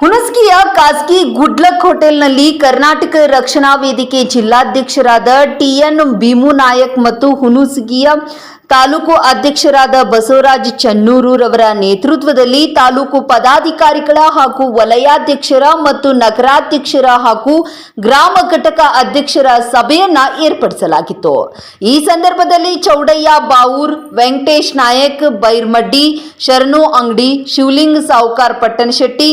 ಹುಣಸ್ಗಿಯ ಖಾಸಗಿ ಗುಡ್ಲಕ್ ಹೋಟೆಲ್ನಲ್ಲಿ ಕರ್ನಾಟಕ ರಕ್ಷಣಾ ವೇದಿಕೆ ಜಿಲ್ಲಾಧ್ಯಕ್ಷರಾದ ಟಿಎನ್ ಭೀಮು ನಾಯಕ್ ಮತ್ತು ಹುಣಸ್ಗಿಯ ತಾಲೂಕು ಅಧ್ಯಕ್ಷರಾದ ಬಸವರಾಜ್ ಚನ್ನೂರೂರವರ ನೇತೃತ್ವದಲ್ಲಿ ತಾಲೂಕು ಪದಾಧಿಕಾರಿಗಳ ಹಾಗೂ ವಲಯಾಧ್ಯಕ್ಷರ ಮತ್ತು ನಗರಾಧ್ಯಕ್ಷರ ಹಾಗೂ ಗ್ರಾಮ ಘಟಕ ಅಧ್ಯಕ್ಷರ ಸಭೆಯನ್ನ ಏರ್ಪಡಿಸಲಾಗಿತ್ತು. ಈ ಸಂದರ್ಭದಲ್ಲಿ Chowdaiah, ಬಾವೂರ್, Venkatesh Nayak, Bairmaddi, Sharanu Angadi, Shivaling Savukar Pattanashetti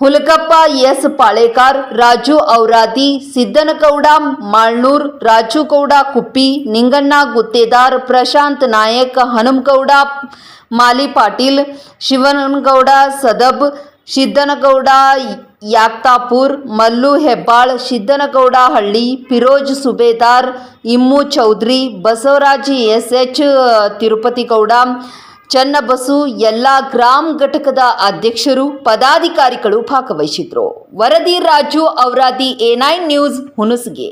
Hulagappa S Palekar, Raju Auradi, Siddanagouda, Malnoor Raju Gouda Kuppi, Ninganna Guttedar, Prashant Nayak, Hanumagouda, Mali Patil, Shivanagouda, Sadab Siddanagouda Yaktapur, Mallu Hebbal Siddanagouda Halli, Firoz Subedar, Immu Chaudhari Basavaraj S H Tirupati Gouda Channabasu ಎಲ್ಲ ಗ್ರಾಮ ಘಟಕದ ಅಧ್ಯಕ್ಷರು ಪದಾಧಿಕಾರಿಗಳು ಭಾಗವಹಿಸಿದ್ರು. ವರದಿ Raju Auradi A nine news Hunasagi.